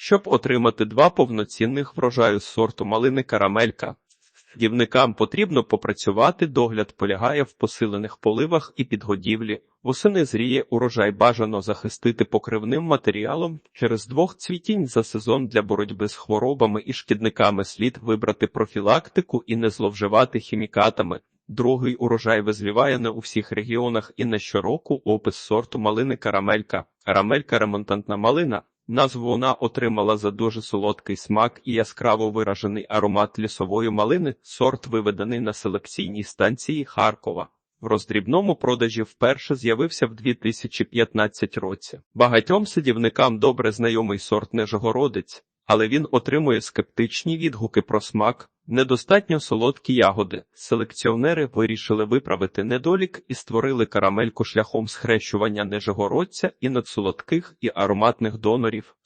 щоб отримати два повноцінних врожаю з сорту малини карамелька. Дівникам потрібно попрацювати, догляд полягає в посилених поливах і підгодівлі. Восени зріє урожай бажано захистити покривним матеріалом. Через двох цвітінь за сезон для боротьби з хворобами і шкідниками слід вибрати профілактику і не зловживати хімікатами. Другий урожай визріває не у всіх регіонах і не щороку опис сорту малини карамелька. Карамелька ремонтантна малина. Назву вона отримала за дуже солодкий смак і яскраво виражений аромат лісової малини. Сорт виведений на селекційній станції Харкова. В роздрібному продажі вперше з'явився в 2015 році. Багатьом садівникам добре знайомий сорт Нижогородець, але він отримує скептичні відгуки про смак. Недостатньо солодкі ягоди. Селекціонери вирішили виправити недолік і створили карамельку шляхом схрещування нижегородця і надсолодких і ароматних донорів.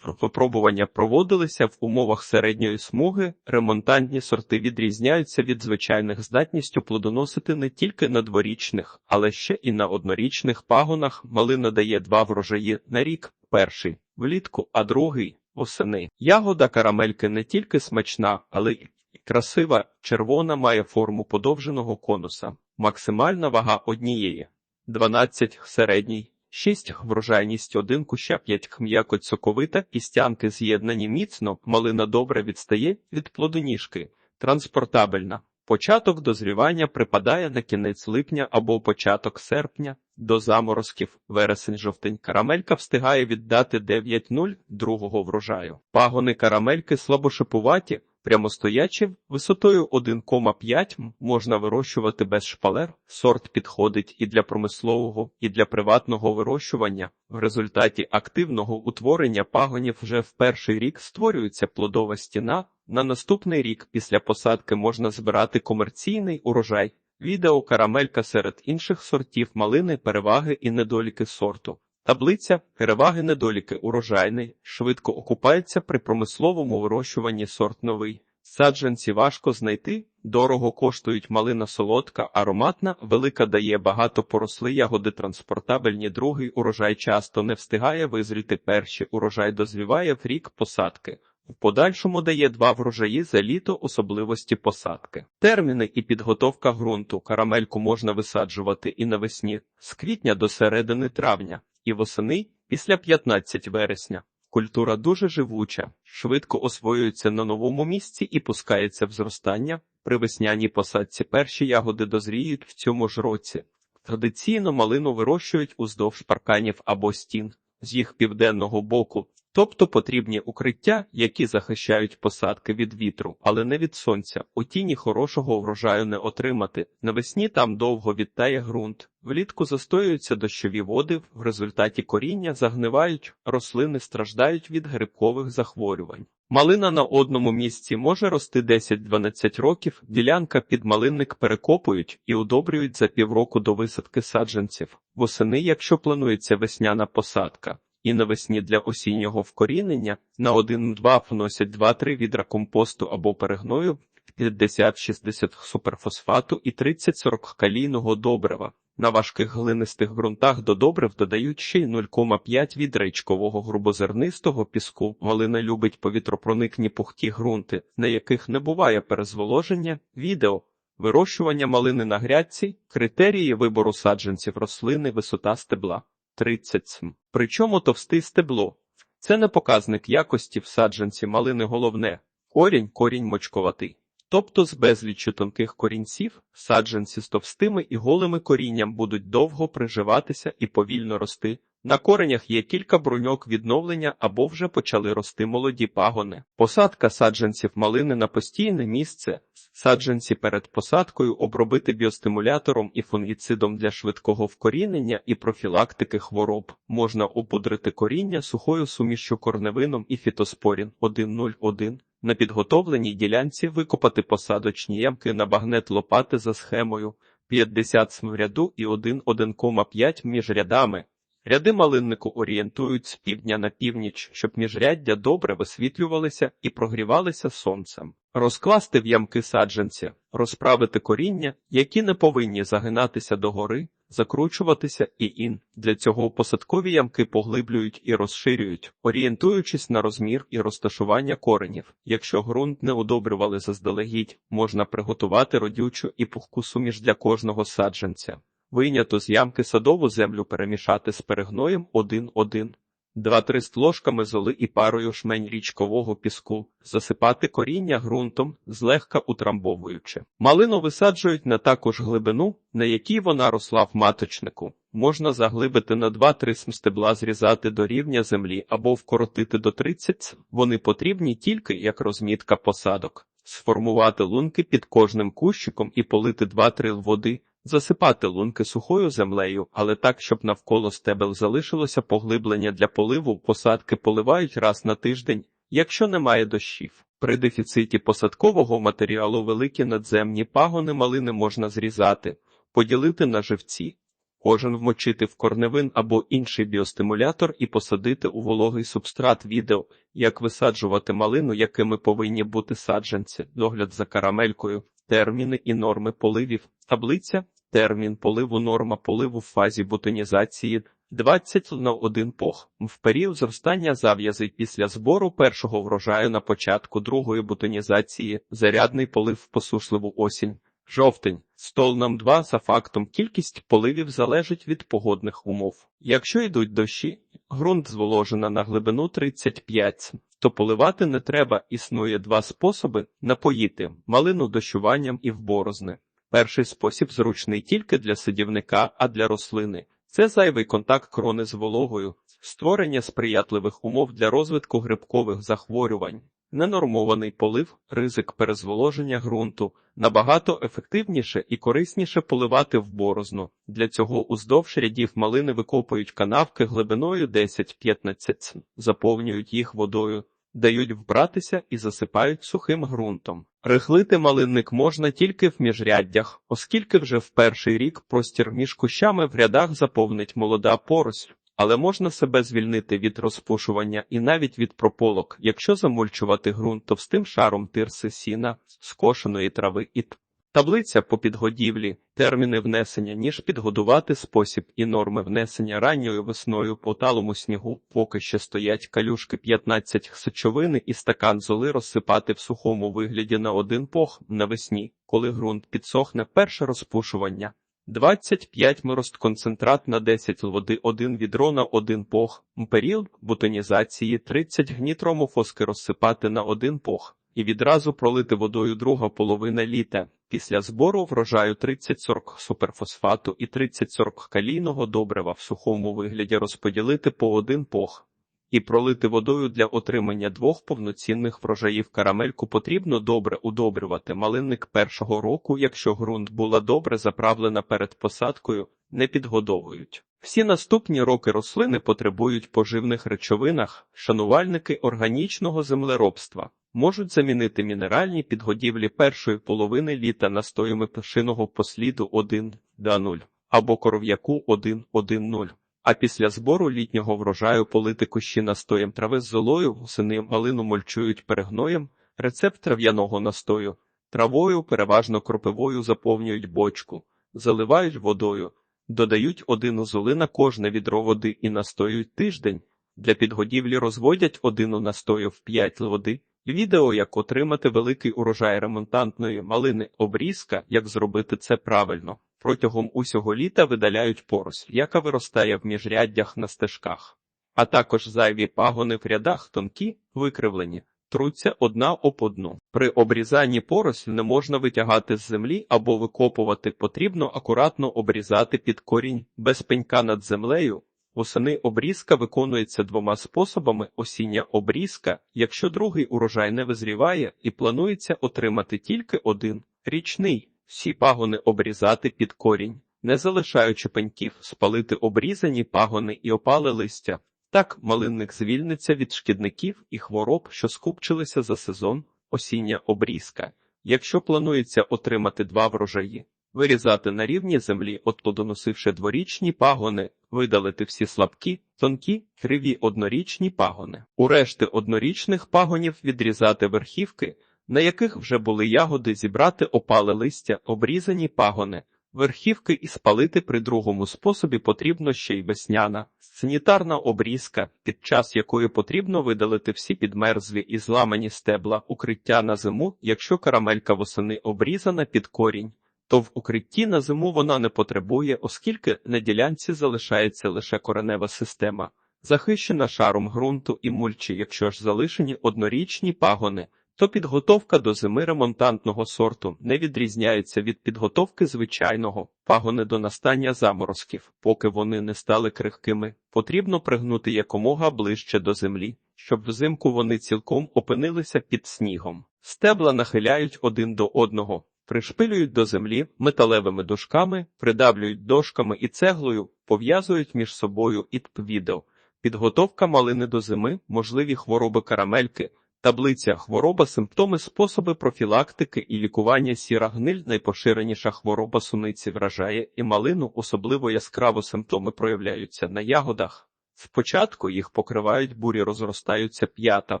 Випробування проводилися в умовах середньої смуги. Ремонтантні сорти відрізняються від звичайних здатністю плодоносити не тільки на дворічних, але ще і на однорічних пагонах. Малина дає два врожаї на рік: перший влітку, а другий восени. Ягода карамельки не тільки смачна, але й красива. Червона має форму подовженого конуса. Максимальна вага однієї 12 середній. 6 врожайність 1 куща 5 м'яко соковита, кістянки з'єднані міцно, малина добре відстає від плодоніжки, транспортабельна. Початок дозрівання припадає на кінець липня або початок серпня до заморозків. Вересень-жовтень карамелька встигає віддати 9-0 другого врожаю. Пагони карамельки слабошипуваті, прямостоячі, висотою 1,5 можна вирощувати без шпалер. Сорт підходить і для промислового, і для приватного вирощування. В результаті активного утворення пагонів вже в перший рік створюється плодова стіна. На наступний рік після посадки можна збирати комерційний урожай. Відео карамелька серед інших сортів малини, переваги і недоліки сорту. Таблиця переваги недоліки урожайний, швидко окупається при промисловому вирощуванні сорт новий. Саджанці важко знайти, дорого коштують малина солодка, ароматна, велика дає багато поросли ягоди транспортабельні, другий урожай часто не встигає визріти перший урожай дозвіває в рік посадки. В подальшому дає два врожаї за літо особливості посадки. Терміни і підготовка ґрунту карамельку можна висаджувати і навесні з квітня до середини травня, і восени після 15 вересня. Культура дуже живуча, швидко освоюється на новому місці і пускається в зростання. При весняній посадці перші ягоди дозріють в цьому ж році. Традиційно малину вирощують уздовж парканів або стін з їх південного боку, тобто потрібні укриття, які захищають посадки від вітру, але не від сонця. У тіні хорошого врожаю не отримати. Навесні там довго відтає ґрунт. Влітку застоюються дощові води, в результаті коріння загнивають, рослини страждають від грибкових захворювань. Малина на одному місці може рости 10-12 років, ділянка під малинник перекопують і удобрюють за півроку до висадки саджанців. Восени, якщо планується весняна посадка, і навесні для осіннього вкорінення на 1-2 вносять 2-3 відра компосту або перегною, 50-60 суперфосфату і 30-40 калійного добрива. На важких глинистих ґрунтах до добрив додають ще й 0,5 від речкового грубозернистого піску. Малина любить повітропроникні пухті ґрунти, на яких не буває перезволоження. Відео вирощування малини на грядці, критерії вибору саджанців рослини, висота стебла 30 см. Причому товстий стебло. Це не показник якості в саджанці малини головне. Корінь корінь мочковатий. Тобто з безліччю тонких корінців саджанці з товстими і голими корінням будуть довго приживатися і повільно рости. На коренях є кілька бруньок відновлення або вже почали рости молоді пагони. Посадка саджанців малини на постійне місце. Саджанці перед посадкою обробити біостимулятором і фунгіцидом для швидкого вкорінення і профілактики хвороб. Можна опудрити коріння сухою сумішчю корневином і фітоспорін 1,01. На підготовленій ділянці викопати посадочні ямки на багнет лопати за схемою 50 см ряду і 1,1,5 між рядами. Ряди малиннику орієнтують з півдня на північ, щоб міжряддя добре висвітлювалися і прогрівалися сонцем. Розкласти в ямки саджанці, розправити коріння, які не повинні загинатися догори, закручуватися і ін. Для цього посадкові ямки поглиблюють і розширюють, орієнтуючись на розмір і розташування коренів. Якщо ґрунт не удобрювали заздалегідь, можна приготувати родючу і пухку суміш для кожного саджанця. Вийнято з ямки садову землю перемішати з перегноєм 1-1. Два-три з ложками золи і парою шмень річкового піску, засипати коріння ґрунтом, злегка утрамбовуючи. Малину висаджують на таку ж глибину, на якій вона росла в маточнику. Можна заглибити на 2-3 см стебла, зрізати до рівня землі або вкоротити до 30 см. Вони потрібні тільки як розмітка посадок. Сформувати лунки під кожним кущиком і полити 2-3 води. Засипати лунки сухою землею, але так, щоб навколо стебел залишилося поглиблення для поливу, посадки поливають раз на тиждень, якщо немає дощів. При дефіциті посадкового матеріалу великі надземні пагони малини можна зрізати, поділити на живці, кожен вмочити в корневин або інший біостимулятор і посадити у вологий субстрат відео, як висаджувати малину, якими повинні бути саджанці, догляд за карамелькою, терміни і норми поливів, таблиця, термін поливу, норма поливу в фазі бутонізації 20 на 1 пох. В період зростання зав'язей після збору першого врожаю на початку другої бутонізації, зарядний полив в посушливу осінь. Жовтень. Стол нам 2 за фактом кількість поливів залежить від погодних умов. Якщо йдуть дощі, ґрунт зволожена на глибину 35 то поливати не треба. Існує два способи напоїти малину дощуванням і в борозни. Перший спосіб зручний тільки для садівника, а для рослини. Це зайвий контакт крони з вологою, створення сприятливих умов для розвитку грибкових захворювань, ненормований полив, ризик перезволоження ґрунту, набагато ефективніше і корисніше поливати в борозну. Для цього уздовж рядів малини викопують канавки глибиною 10-15 заповнюють їх водою, дають вбратися і засипають сухим ґрунтом. Рихлити малинник можна тільки в міжряддях, оскільки вже в перший рік простір між кущами в рядах заповнить молода поросль. Але можна себе звільнити від розпушування і навіть від прополок, якщо замульчувати ґрунт товстим шаром тирси сіна, скошеної трави і т. Таблиця по підгодівлі, терміни внесення, ніж підгодувати спосіб і норми внесення ранньою весною по талому снігу, поки ще стоять калюшки 15 сечовини і стакан золи розсипати в сухому вигляді на один пох навесні, коли ґрунт підсохне перше розпушування. 25 мирост концентрат на 10 води 1 відро на 1 пох, період бутонізації 30 гнітромофоски розсипати на 1 пох і відразу пролити водою друга половина літа. Після збору врожаю 30-40 суперфосфату і 30-40 калійного добрива в сухому вигляді розподілити по один пох. І пролити водою для отримання двох повноцінних врожаїв карамельку потрібно добре удобрювати малинник першого року, якщо ґрунт була добре заправлена перед посадкою, не підгодовують. Всі наступні роки рослини потребують поживних речовинах, шанувальники органічного землеробства. Можуть замінити мінеральні підгодівлі першої половини літа настоями пташиного посліду 1 до 0 або коров'яку 1 1 0 а після збору літнього врожаю полити кущі настоєм трави з золою, восени малину мульчують перегноєм, рецепт трав'яного настою, травою, переважно кропивою заповнюють бочку, заливають водою, додають одину золи на кожне відро води і настоюють тиждень. Для підгодівлі розводять одину настою в 5 води. Відео, як отримати великий урожай ремонтантної малини, обрізка, як зробити це правильно. Протягом усього літа видаляють поросль, яка виростає в міжряддях на стежках, а також зайві пагони в рядах тонкі, викривлені, труться одна об одну. При обрізанні поросль не можна витягати з землі або викопувати, потрібно акуратно обрізати під корінь без пенька над землею. Восени обрізка виконується двома способами: осіння обрізка, якщо другий урожай не визріває, і планується отримати тільки один річний. Всі пагони обрізати під корінь, не залишаючи пеньків, спалити обрізані пагони і опали листя. Так малинник звільниться від шкідників і хвороб, що скупчилися за сезон, осіння обрізка. Якщо планується отримати два врожаї, вирізати на рівні землі, отплодоносивши дворічні пагони, видалити всі слабкі, тонкі, криві однорічні пагони. У решти однорічних пагонів відрізати верхівки, на яких вже були ягоди зібрати опале листя, обрізані пагони, Верхівки і спалити при другому способі потрібно ще й весняна, санітарна обрізка, під час якої потрібно видалити всі підмерзлі і зламані стебла укриття на зиму, якщо карамелька восени обрізана під корінь. То в укритті на зиму вона не потребує, оскільки на ділянці залишається лише коренева система, захищена шаром ґрунту і мульчі, якщо ж залишені однорічні пагони, то підготовка до зими ремонтантного сорту не відрізняється від підготовки звичайного пагони до настання заморозків, поки вони не стали крихкими. Потрібно пригнути якомога ближче до землі, щоб взимку вони цілком опинилися під снігом. Стебла нахиляють один до одного. Пришпилюють до землі металевими дошками, придавлюють дошками і цеглою, пов'язують між собою і відео. Підготовка малини до зими, можливі хвороби карамельки, таблиця хвороба, симптоми, способи профілактики і лікування сіра гниль найпоширеніша хвороба суниці вражає і малину, особливо яскраво симптоми проявляються на ягодах. Спочатку їх покривають бурі, розростаються п'ята,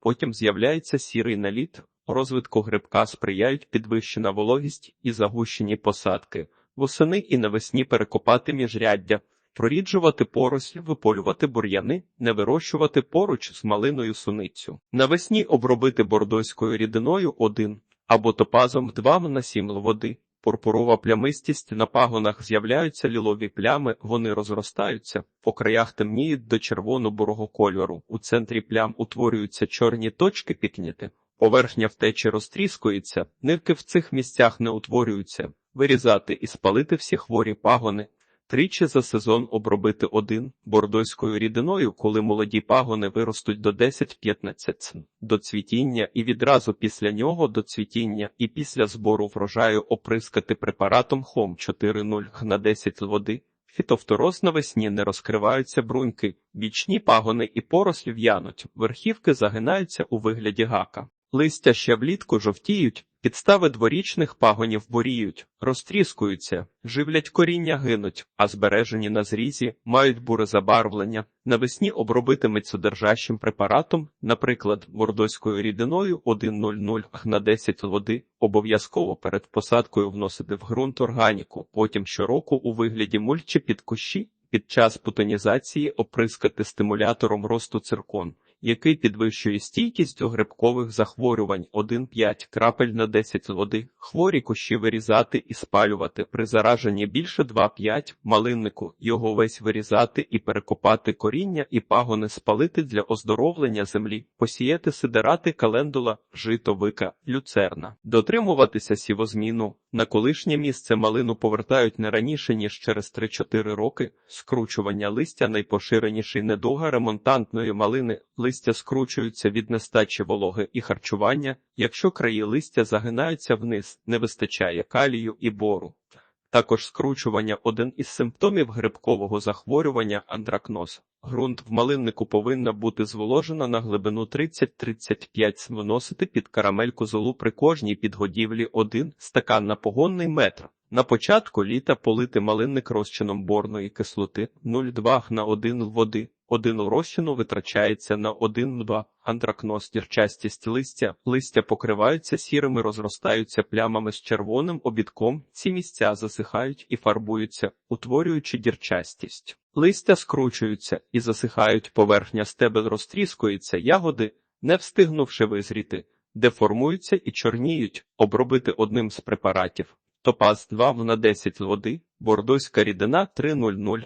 потім з'являється сірий наліт. Розвитку грибка сприяють підвищена вологість і загущені посадки, восени і навесні перекопати міжряддя, проріджувати порослі, виполювати бур'яни, не вирощувати поруч з малиною суницю. Навесні обробити бордоською рідиною 1 або топазом 2 на 7 води. Пурпурова плямистість на пагонах з'являються лілові плями, вони розростаються, по краях темніють до червоно-бурого кольору. У центрі плям утворюються чорні точки пікніти. Поверхня втечі розтріскується, нирки в цих місцях не утворюються, вирізати і спалити всі хворі пагони. Тричі за сезон обробити один бордойською рідиною, коли молоді пагони виростуть до 10-15 до цвітіння і відразу після нього до цвітіння і після збору врожаю оприскати препаратом хом 4,0 на 10 води. Фітофтороз навесні не розкриваються бруньки, бічні пагони і порослі в'януть, верхівки загинаються у вигляді гака. Листя ще влітку жовтіють, підстави дворічних пагонів боріють, розтріскуються, живлять коріння гинуть, а збережені на зрізі мають буре забарвлення. Навесні обробити мицодержащим препаратом, наприклад, мордоською рідиною 1,00 на 10 води, обов'язково перед посадкою вносити в ґрунт органіку, потім щороку у вигляді мульчі під кущі, під час путонізації оприскати стимулятором росту циркон який підвищує стійкість до грибкових захворювань. 1,5 крапель на 10 води, хворі кущі вирізати і спалювати, при зараженні більше 2,5 малиннику, його весь вирізати і перекопати коріння і пагони спалити для оздоровлення землі, посіяти сидерати календула, житовика, люцерна, дотримуватися сівозміну. На колишнє місце малину повертають не раніше, ніж через 3-4 роки, скручування листя найпоширеніший недуга ремонтантної малини, листя скручуються від нестачі вологи і харчування, якщо краї листя загинаються вниз, не вистачає калію і бору. Також скручування один із симптомів грибкового захворювання андракноз. Грунт в малиннику повинна бути зволожена на глибину 30-35 виносити під карамельку золу при кожній підгодівлі 1 стакан на погонний метр. На початку літа полити малинник розчином борної кислоти 0,2 на 1 води. Один розчину витрачається на 1-2 антракноз, дірчастість листя. Листя покриваються сірими, розростаються плямами з червоним обідком. Ці місця засихають і фарбуються, утворюючи дірчастість. Листя скручуються і засихають, поверхня стебел розтріскується, ягоди, не встигнувши визріти, деформуються і чорніють, обробити одним з препаратів. Топаз 2 на 10 води, бордоська рідина 3,00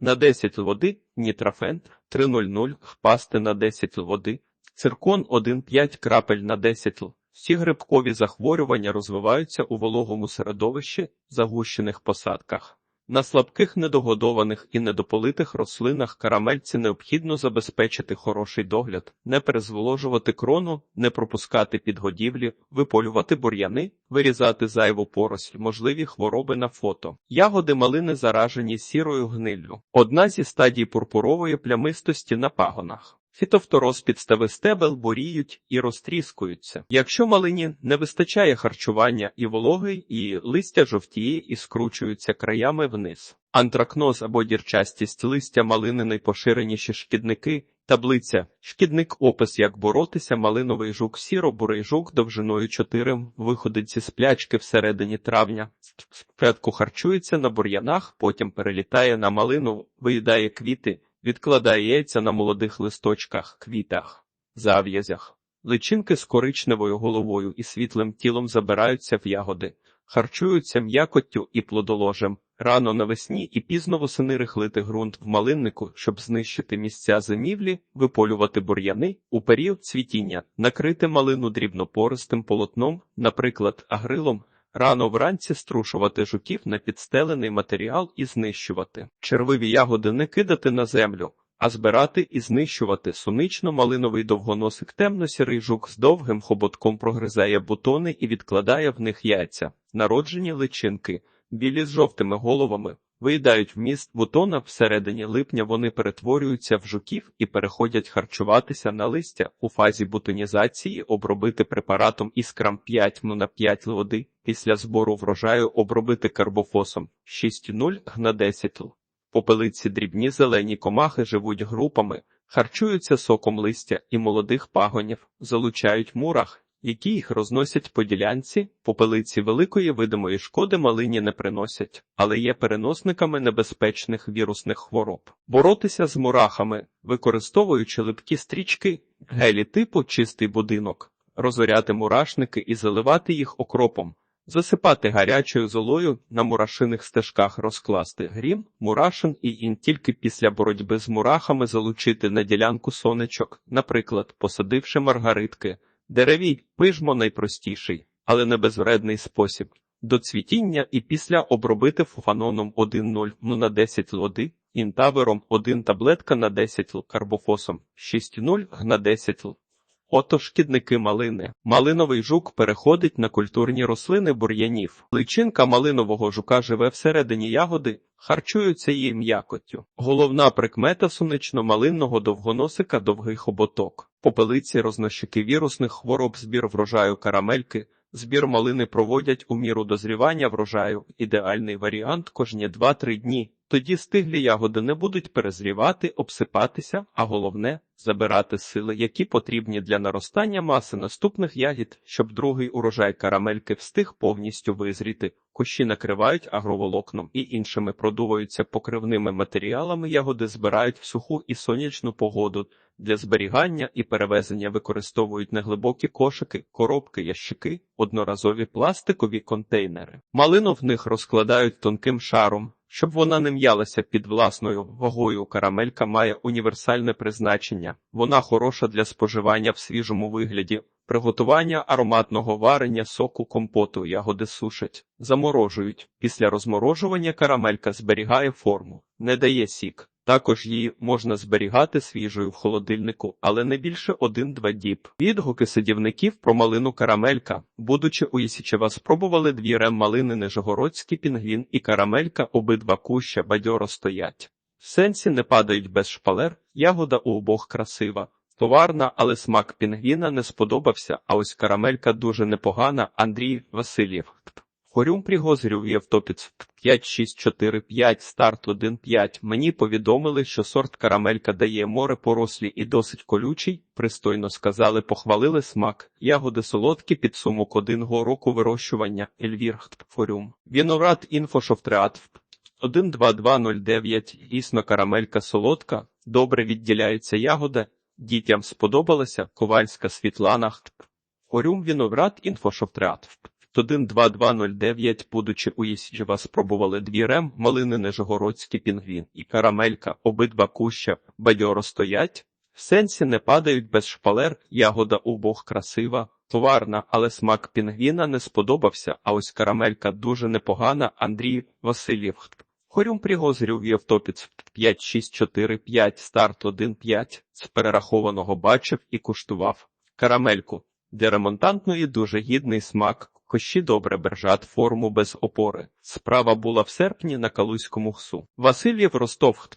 на 10 води, нітрофен 3,00 впасти на 10 води, циркон 1,5 крапель на 10 л. Всі грибкові захворювання розвиваються у вологому середовищі, загущених посадках. На слабких недогодованих і недополитих рослинах карамельці необхідно забезпечити хороший догляд, не перезволожувати крону, не пропускати підгодівлі, виполювати бур'яни, вирізати зайву поросль, можливі хвороби на фото. Ягоди малини заражені сірою гниллю. Одна зі стадій пурпурової плямистості на пагонах. Фітофтороз підстави стебел боріють і розтріскуються. Якщо малині не вистачає харчування і вологи, і листя жовтіє і скручуються краями вниз. Антракноз або дірчастість листя малини найпоширеніші шкідники. Таблиця шкідник опис як боротися малиновий жук сіро-бурий жук довжиною 4 виходить зі сплячки всередині травня. Спочатку харчується на бур'янах, потім перелітає на малину, виїдає квіти, відкладає яйця на молодих листочках, квітах, зав'язях. Личинки з коричневою головою і світлим тілом забираються в ягоди, харчуються м'якоттю і плодоложем. Рано навесні і пізно восени рихлити ґрунт в малиннику, щоб знищити місця зимівлі, виполювати бур'яни у період цвітіння, накрити малину дрібнопористим полотном, наприклад, агрилом, рано вранці струшувати жуків на підстелений матеріал і знищувати. Червиві ягоди не кидати на землю, а збирати і знищувати сунично-малиновий довгоносик темно-сірий жук з довгим хоботком прогризає бутони і відкладає в них яйця, народжені личинки. Білі з жовтими головами виїдають вміст бутона всередині липня. Вони перетворюються в жуків і переходять харчуватися на листя у фазі бутонізації, обробити препаратом іскрам 5 на 5 води. Після збору врожаю обробити карбофосом 6,0 на 10 л. Попелиці дрібні зелені комахи живуть групами, харчуються соком листя і молодих пагонів, залучають мурах які їх розносять по ділянці, попелиці великої видимої шкоди малині не приносять, але є переносниками небезпечних вірусних хвороб. Боротися з мурахами, використовуючи липкі стрічки, гелі типу чистий будинок, розоряти мурашники і заливати їх окропом. Засипати гарячою золою на мурашиних стежках розкласти грім, мурашин і ін тільки після боротьби з мурахами залучити на ділянку сонечок, наприклад, посадивши маргаритки. Деревій пижмо найпростіший, але не безвредний спосіб. До цвітіння і після обробити фуфаноном 1,0 на 10 води, інтавером 1 таблетка на 10 л, карбофосом 6,0 на 10 л. Ото шкідники малини. Малиновий жук переходить на культурні рослини бур'янів. Личинка малинового жука живе всередині ягоди, харчуються її м'якоттю. Головна прикмета сонечно-малинного довгоносика довгий хоботок. Попелиці рознощики вірусних хвороб збір врожаю карамельки. Збір малини проводять у міру дозрівання врожаю. Ідеальний варіант кожні 2-3 дні. Тоді стиглі ягоди не будуть перезрівати, обсипатися, а головне забирати сили, які потрібні для наростання маси наступних ягід, щоб другий урожай карамельки встиг повністю визріти. Кущі накривають агроволокном і іншими продуваються покривними матеріалами. Ягоди збирають в суху і сонячну погоду. Для зберігання і перевезення використовують неглибокі кошики, коробки, ящики, одноразові пластикові контейнери. Малину в них розкладають тонким шаром. Щоб вона не м'ялася під власною вагою, карамелька має універсальне призначення. Вона хороша для споживання в свіжому вигляді, приготування ароматного варення, соку, компоту, ягоди сушать, заморожують. Після розморожування карамелька зберігає форму, не дає сік. Також її можна зберігати свіжою в холодильнику, але не більше 1-2 діб. Відгуки садівників про малину карамелька, будучи у Єсічева, спробували дві рем малини Нижегородський пінгвін і карамелька, обидва куща бадьоро стоять. В сенсі не падають без шпалер, ягода у обох красива. Товарна, але смак пінгвіна не сподобався, а ось карамелька дуже непогана. Андрій Васильєв. Хорюм пригозрюв Євтопіц 5645, старт 15. Мені повідомили, що сорт карамелька дає море порослі і досить колючий. Пристойно сказали, похвалили смак. Ягоди солодкі, підсумок одного року вирощування. Ельвір Хорюм. Віноград інфошофтреат 12209. Існо карамелька солодка. Добре відділяється ягода. Дітям сподобалася Ковальська Світлана. Хорюм Віноград інфошофтреат 12209, будучи у Єсіжева, спробували дві рем, малини Нижегородський пінгвін і карамелька, обидва куща бадьоро стоять. В сенсі не падають без шпалер, ягода обох красива, товарна, але смак пінгвіна не сподобався, а ось карамелька дуже непогана, Андрій Васильєв. Хорюм пригозрів Євтопіц 5645, старт 15, з перерахованого бачив і куштував. Карамельку, для ремонтантної дуже гідний смак, Кощі добре бержат форму без опори. Справа була в серпні на Калузькому хсу. Васильєв Ростов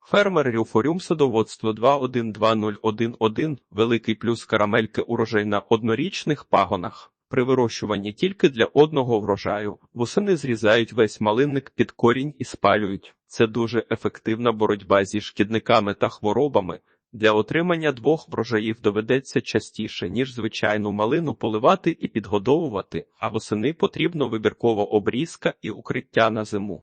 Фермер Рюфорюм садоводство 212011 великий плюс карамельки урожай на однорічних пагонах. При вирощуванні тільки для одного врожаю восени зрізають весь малинник під корінь і спалюють. Це дуже ефективна боротьба зі шкідниками та хворобами. Для отримання двох врожаїв доведеться частіше, ніж звичайну малину поливати і підгодовувати, а восени потрібно вибіркова обрізка і укриття на зиму.